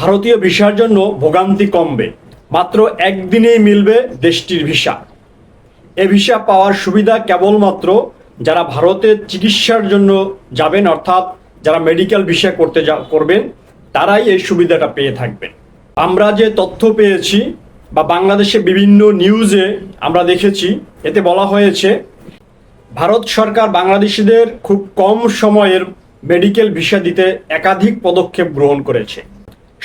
ভারতীয় ভিসার জন্য ভোগান্তি কমবে। মাত্র একদিনেই মিলবে দেশটির ভিসা। এ ভিসা পাওয়ার সুবিধা কেবলমাত্র যারা ভারতের চিকিৎসার জন্য যাবেন, অর্থাৎ যারা মেডিকেল ভিসা করতে যা করবেন, তারাই এই সুবিধাটা পেয়ে থাকবেন। আমরা যে তথ্য পেয়েছি বা বাংলাদেশে বিভিন্ন নিউজে আমরা দেখেছি, এতে বলা হয়েছে, ভারত সরকার বাংলাদেশিদের খুব কম সময়ের মেডিকেল ভিসা দিতে একাধিক পদক্ষেপ গ্রহণ করেছে।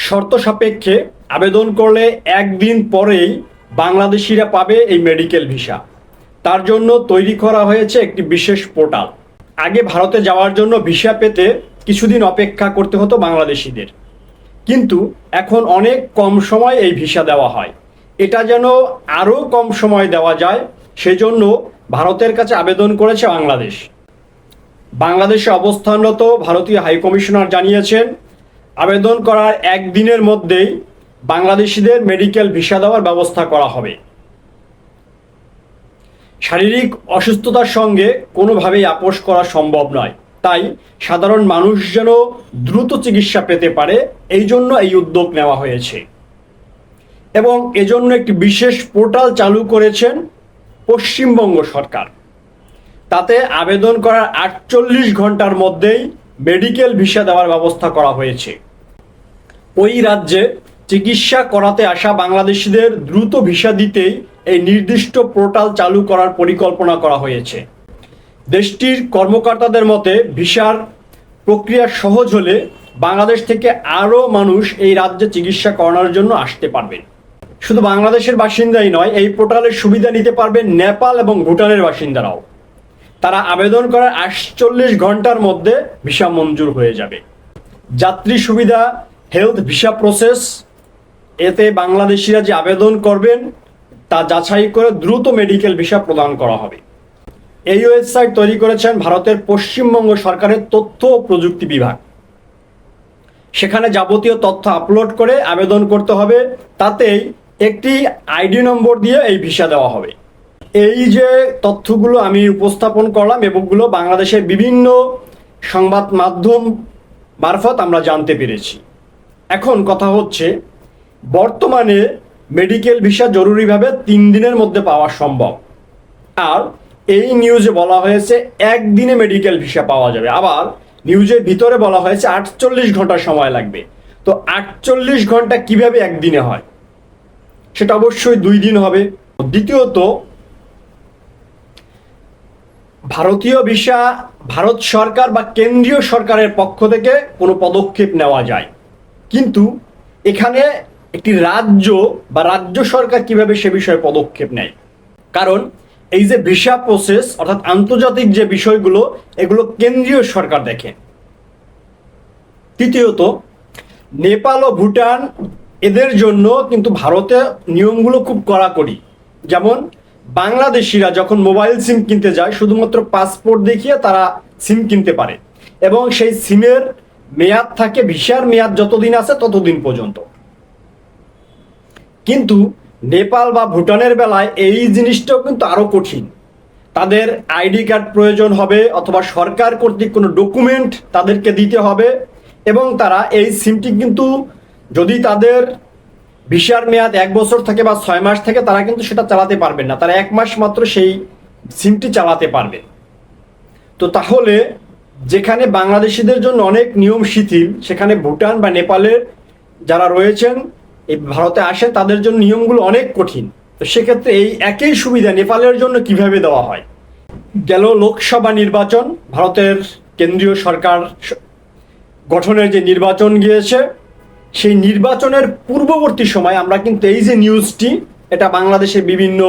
শর্ত সাপেক্ষে আবেদন করলে একদিন পরেই বাংলাদেশিরা পাবে এই মেডিকেল ভিসা। তার জন্য তৈরি করা হয়েছে একটি বিশেষ পোর্টাল। আগে ভারতে যাওয়ার জন্য ভিসা পেতে কিছুদিন অপেক্ষা করতে হতো বাংলাদেশিদের। কিন্তু এখন অনেক কম সময় এই ভিসা দেওয়া হয়। এটা যেন আরও কম সময় দেওয়া যায়, সেজন্য ভারতের কাছে আবেদন করেছে বাংলাদেশ। বাংলাদেশে অবস্থানরত ভারতীয় হাইকমিশনার জানিয়েছেন আবেদন করার একদিনের মধ্যেই বাংলাদেশিদের মেডিকেল ভিসা দেওয়ার ব্যবস্থা করা হবে। শারীরিক অসুস্থতার সঙ্গে কোনোভাবেই আপোষ করা সম্ভব নয়। তাই সাধারণ মানুষ যেন দ্রুত চিকিৎসা পেতে পারে, এই জন্য এই উদ্যোগ নেওয়া হয়েছে। এবং এজন্য একটি বিশেষ পোর্টাল চালু করেছেন পশ্চিমবঙ্গ সরকার। তাতে আবেদন করার আটচল্লিশ ঘণ্টার মধ্যেই মেডিকেল ভিসা দেওয়ার ব্যবস্থা করা হয়েছে। ওই রাজ্যে চিকিৎসা করাতে আসা বাংলাদেশিদের দ্রুত ভিসা দিতেই এই নির্দিষ্ট পোর্টাল চালু করার পরিকল্পনা করা হয়েছে। দেশটির কর্মকর্তাদের মতে, ভিসার প্রক্রিয়া সহজ হলে বাংলাদেশ থেকে আরও মানুষ এই রাজ্যে চিকিৎসা করানোর জন্য আসতে পারবেন শুধু বাংলাদেশের বাসিন্দাই নয়, এই পোর্টালের সুবিধা নিতে পারবেন নেপাল এবং ভুটানের বাসিন্দারাও। তারা আবেদন করার আটচল্লিশ ঘণ্টার মধ্যে ভিসা মঞ্জুর হয়ে যাবে। যাত্রী সুবিধা হেলথ ভিসা প্রসেস এতে বাংলাদেশিরা যে আবেদন করবেন, তা যাচাই করে দ্রুত মেডিকেল ভিসা প্রদান করা হবে। এই ওয়েবসাইট তৈরি করেছেন ভারতের পশ্চিমবঙ্গ সরকারের তথ্য ও প্রযুক্তি বিভাগ। সেখানে যাবতীয় তথ্য আপলোড করে আবেদন করতে হবে, তাতেই একটি আইডি নম্বর দিয়ে এই ভিসা দেওয়া হবে। এই যে তথ্যগুলো আমি উপস্থাপন করলাম এবংগুলো বাংলাদেশের বিভিন্ন সংবাদ মাধ্যম মারফত আমরা জানতে পেরেছি। এখন কথা হচ্ছে, বর্তমানে মেডিকেল ভিসা জরুরিভাবে তিন দিনের মধ্যে পাওয়া সম্ভব। আর এই নিউজে বলা হয়েছে, একদিনে মেডিকেল ভিসা পাওয়া যাবে। আবার নিউজের ভিতরে বলা হয়েছে, আটচল্লিশ ঘণ্টা সময় লাগবে। তো আটচল্লিশ ঘণ্টা কীভাবে একদিনে হয়? সেটা অবশ্যই দুই দিন হবে। দ্বিতীয়ত, ভারতীয় ভিসা ভারত সরকার বা কেন্দ্রীয় সরকারের পক্ষ থেকে কোনো পদক্ষেপ নেওয়া যায়। কিন্তু এখানে একটি রাজ্য বা রাজ্য সরকার কীভাবে সে বিষয়ে পদক্ষেপ নেয়? কারণ এই যে ভিসা প্রসেস অর্থাৎ আন্তর্জাতিক যে বিষয়গুলো, এগুলো কেন্দ্রীয় সরকার দেখে। তৃতীয়ত, নেপাল ও ভুটান এদের জন্য কিন্তু ভারতে নিয়মগুলো খুব কড়াকড়ি। যেমন, বাংলাদেশিরা যখন মোবাইল সিম কিনতে যায়, শুধুমাত্র পাসপোর্ট দেখিয়ে তারা সিম কিনতে পারে। এবং সেই সিমের মেয়াদ থাকে, ভিসার মেয়াদ যতদিন আছে ততদিন পর্যন্ত। কিন্তু নেপাল বা ভুটানের বেলায় এই জিনিসটাও কিন্তু আরও কঠিন। তাদের আইডি কার্ড প্রয়োজন হবে অথবা সরকার কর্তৃক কোনো ডকুমেন্ট তাদেরকে দিতে হবে এবং তারা এই সিমটি কিন্তু যদি তাদের ভিসার মেয়াদ এক বছর থাকে বা ছয় মাস থেকে, তারা কিন্তু সেটা চালাতে পারবেন না। তারা এক মাস মাত্র সেই সিমটি চালাতে পারবে। তো তাহলে যেখানে বাংলাদেশিদের জন্য অনেক নিয়ম শিথিল, সেখানে ভুটান বা নেপালের যারা রয়েছেন, এই ভারতে আসে, তাদের জন্য নিয়মগুলো অনেক কঠিন। তো সেক্ষেত্রে এই একই সুবিধা নেপালের জন্য কীভাবে দেওয়া হয়? গেল লোকসভা নির্বাচন, ভারতের কেন্দ্রীয় সরকার গঠনের যে নির্বাচন গিয়েছে, সেই নির্বাচনের পূর্ববর্তী সময় আমরা কিন্তু এই যে নিউজটি, এটা বাংলাদেশের বিভিন্ন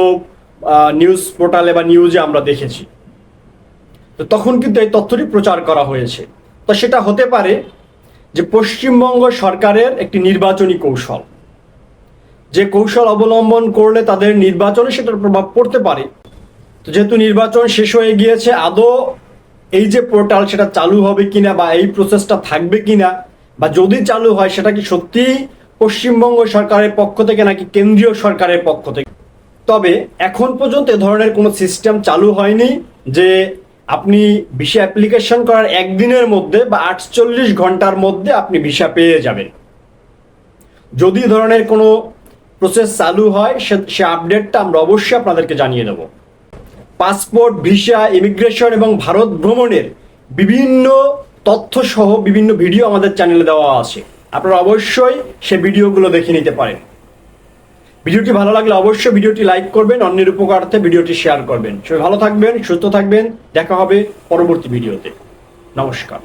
নিউজ পোর্টালে বা নিউজে আমরা দেখেছি। তো তখন কিন্তু এই তথ্যটি প্রচার করা হয়েছে। তো সেটা হতে পারে যে পশ্চিমবঙ্গ সরকারের একটি নির্বাচনী কৌশল। যে কৌশল অবলম্বন করলে তাদের নির্বাচনে সেটার প্রভাব পড়তে পারে। তো যেহেতু নির্বাচন শেষ হয়ে গিয়েছে, আদৌ এই যে পোর্টাল সেটা চালু হবে কিনা বা এই প্রসেসটা থাকবে কিনা বা যদি চালু হয়, সেটা কি সত্যিই পশ্চিমবঙ্গ সরকারের পক্ষ থেকে নাকি কেন্দ্রীয় সরকারের পক্ষ থেকে? তবে এখন পর্যন্ত এ ধরনের কোনো সিস্টেম চালু হয়নি যে আপনি ভিসা অ্যাপ্লিকেশন করার একদিনের মধ্যে বা আটচল্লিশ ঘণ্টার মধ্যে আপনি ভিসা পেয়ে যাবেন। যদি ধরনের কোনো প্রসেস চালু হয়, সে সে আপডেটটা আমরা অবশ্যই আপনাদেরকে জানিয়ে দেব। পাসপোর্ট ভিসা ইমিগ্রেশন এবং ভারত ভ্রমণের বিভিন্ন তথ্য সহ বিভিন্ন ভিডিও আমাদের চ্যানেলে দেওয়া আছে। আপনারা অবশ্যই সে ভিডিওগুলো দেখে নিতে পারেন। ভিডিওটি ভালো লাগলে অবশ্যই ভিডিওটি লাইক করবেন, অন্যের উপকারার্থে ভিডিওটি শেয়ার করবেন। সবাই ভালো থাকবেন, সুস্থ থাকবেন। দেখা হবে পরবর্তী ভিডিওতে। নমস্কার।